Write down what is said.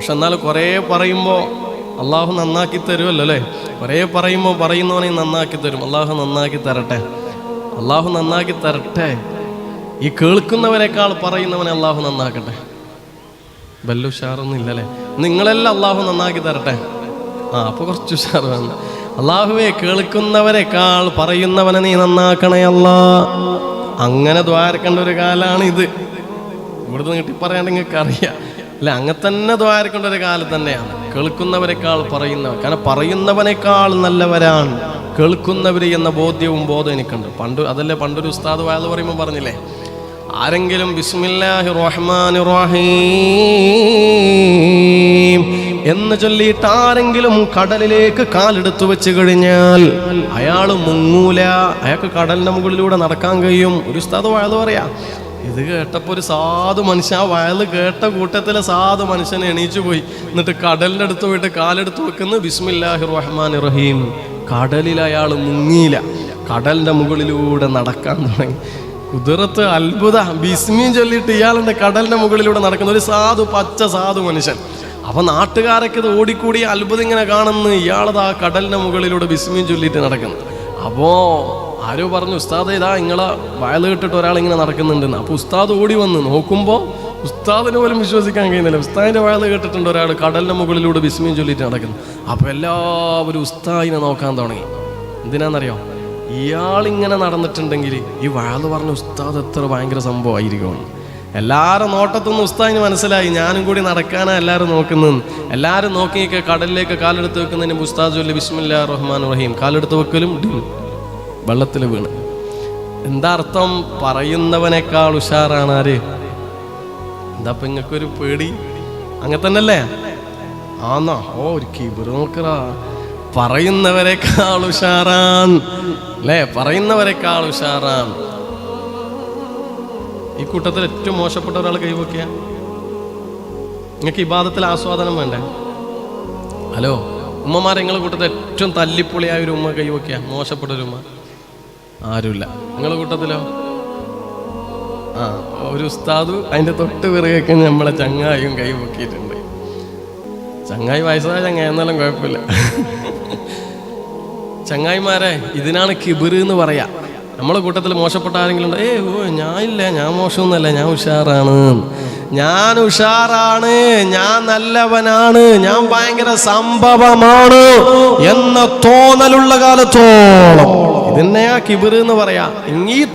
പക്ഷെ എന്നാൽ കുറേ പറയുമ്പോൾ അള്ളാഹു നന്നാക്കി തരുമല്ലോ അല്ലേ? കുറേ പറയുമ്പോൾ പറയുന്നവനെ നന്നാക്കി തരും. അള്ളാഹു നന്നാക്കി തരട്ടെ. അള്ളാഹു നന്നാക്കി തരട്ടെ. ഈ കേൾക്കുന്നവരെക്കാൾ പറയുന്നവനെ അള്ളാഹു നന്നാക്കട്ടെ. വല്ല ഉഷാറൊന്നും ഇല്ലല്ലേ? നിങ്ങളെല്ലാം അള്ളാഹു നന്നാക്കി തരട്ടെ. ആ അപ്പൊ കുറച്ച് ഉഷാർ വേണം. അള്ളാഹുവെ കേൾക്കുന്നവരെക്കാൾ പറയുന്നവനെ നീ നന്നാക്കണേ അല്ലാ അങ്ങനെ ദ്വാരക്കേണ്ട ഒരു കാലാണ് ഇത്. ഇവിടുന്ന് കിട്ടി പറയാണ്ട് നിങ്ങൾക്ക് അറിയാം അല്ല അങ്ങനെ തന്നെ ദ്വാരക്കേണ്ട ഒരു കാലം തന്നെയാണ്. കേൾക്കുന്നവരെക്കാൾ പറയുന്നവർ കാരണം പറയുന്നവനേക്കാൾ നല്ലവരാണ്. കേൾക്കുന്നവർ എന്ന ബോധ്യവും ബോധം എനിക്കുണ്ട്. പണ്ട് അതല്ലേ പണ്ടൊരു ഉസ്താദ് വായത് പറയുമ്പോൾ പറഞ്ഞില്ലേ? ആരെങ്കിലും ബിസ്മില്ലാഹി റഹ്മാൻ റഹീം എന്ന് ചൊല്ലിയിട്ട് ആരെങ്കിലും കടലിലേക്ക് കാലെടുത്തു വെച്ച് കഴിഞ്ഞാൽ അയാൾ മുങ്ങൂല. അയാൾക്ക് കടലിന്റെ മുകളിലൂടെ നടക്കാൻ കഴിയും. ഒരു ഉസ്താദ് വായത് പറയാ ഇത് കേട്ടപ്പോൾ ഒരു സാധു മനുഷ്യൻ ആ വയൽ കേട്ട കൂട്ടത്തിലെ സാധു മനുഷ്യൻ എണീച്ചു പോയി. എന്നിട്ട് കടലിന്റെ അടുത്ത് പോയിട്ട് കാലെടുത്ത് വെക്കുന്നു ബിസ്മില്ലാഹി റഹ്മാൻ റഹീം കടലിൽ അയാൾ മുങ്ങിയില്ല. കടലിന്റെ മുകളിലൂടെ നടക്കാൻ തുടങ്ങി. കുതിരത്ത് അത്ഭുത ബിസ്മിയും ചൊല്ലിയിട്ട് ഇയാളുടെ കടലിന്റെ മുകളിലൂടെ നടക്കുന്ന ഒരു സാധു പച്ച സാധു മനുഷ്യൻ. അപ്പൊ നാട്ടുകാരൊക്കെ ഇത് ഓടിക്കൂടി അത്ഭുതം ഇങ്ങനെ കാണുന്നു. ഇയാളത് ആ കടലിന്റെ മുകളിലൂടെ ബിസ്മിയും ചൊല്ലിയിട്ട് നടക്കുന്നു. അപ്പോ ആരോ പറഞ്ഞു ഉസ്താദ് ഇതാ നിങ്ങളെ വയൽ കെട്ടിട്ട് ഒരാൾ ഇങ്ങനെ നടക്കുന്നുണ്ടെന്ന്. അപ്പോൾ ഉസ്താദ് ഓടി വന്ന് നോക്കുമ്പോ ഉസ്താദിന് പോലും വിശ്വസിക്കാൻ കഴിയുന്നില്ല. ഉസ്താദിന്റെ വയൽ കേട്ടിട്ടുണ്ട് ഒരാൾ കടലിന്റെ മുകളിലൂടെ വിസ്മയം ചൊല്ലിയിട്ട് നടക്കുന്നു. അപ്പോൾ എല്ലാവരും ഉസ്താദിനെ നോക്കാൻ തുടങ്ങി. എന്തിനാണെന്നറിയോ ഇയാളിങ്ങനെ നടന്നിട്ടുണ്ടെങ്കിൽ ഈ വയൽ പറഞ്ഞ ഉസ്താദ് എത്ര ഭയങ്കര സംഭവമായിരിക്കും. എല്ലാവരും നോട്ടത്തൊന്നും ഉസ്താദിന് മനസ്സിലായി. ഞാനും കൂടി നടക്കാനാ എല്ലാവരും നോക്കുന്നതെന്ന് എല്ലാവരും നോക്കിയൊക്കെ കടലിലേക്ക് കാലെടുത്ത് വെക്കുന്നതിന് ഉസ്താദ് ചൊല്ലി ബിസ്മില്ലാ റഹ്മാൻ റഹീം. കാലെടുത്ത് വെക്കലും വെള്ളത്തിൽ വീണ്. എന്താ അർത്ഥം പറയുന്നവനേക്കാൾ ഉഷാറാണ് ആര്? എന്താ ഇപ്പൊ നിങ്ങൾക്കൊരു പേടി? അങ്ങനെ തന്നെയല്ലേ? ആന്നാ ഓ ഒരു കിബിർ നോക്കറാ. പറയുന്നവരെക്കാൾ ഉഷാറാൻ അല്ലേ? പറയുന്നവരെക്കാൾ ഉഷാറാൻ ഈ കൂട്ടത്തിൽ ഏറ്റവും മോശപ്പെട്ട ഒരാൾ കൈവക്കിയ നിങ്ങൾക്ക് ഇബാദത്തിൽ ആസ്വാദനം വേണ്ടേ? ഹലോ ഉമ്മമാരെ നിങ്ങളുടെ കൂട്ടത്തിൽ ഏറ്റവും തല്ലിപ്പൊളിയായ ഒരു ഉമ്മ കൈവക്കിയ മോശപ്പെട്ട ഒരു ഉമ്മ. ആരുമില്ല. നിങ്ങളുടെ കൂട്ടത്തിലോ? ആ. ഒരു ഉസ്താദു അതിന്റെ തൊട്ട് പിറകൊക്കെ നമ്മളെ ചങ്ങായും കൈ പൊക്കിയിട്ടുണ്ട്. ചങ്ങായി വയസ്സായ ചങ്ങായി എന്നാലും കുഴപ്പമില്ല. ചങ്ങായിമാരെ ഇതിനാണ് കിബിർ എന്ന് പറയാ. നമ്മളെ കൂട്ടത്തിൽ മോശപ്പെട്ട ആരെങ്കിലും ഉണ്ട്? ഏ ഓ ഞാനില്ല ഞാൻ മോശമൊന്നുമല്ല ഞാൻ ഉഷാറാണ്. ഞാൻ ഉഷാറാണ് ഞാൻ നല്ലവനാണ് ഞാൻ ഭയങ്കര സംഭവമാണ് എന്ന തോന്നലുള്ള കാലത്തോളം. ഇതിനെയാ കിബിർ എന്ന് പറയാ. ഈ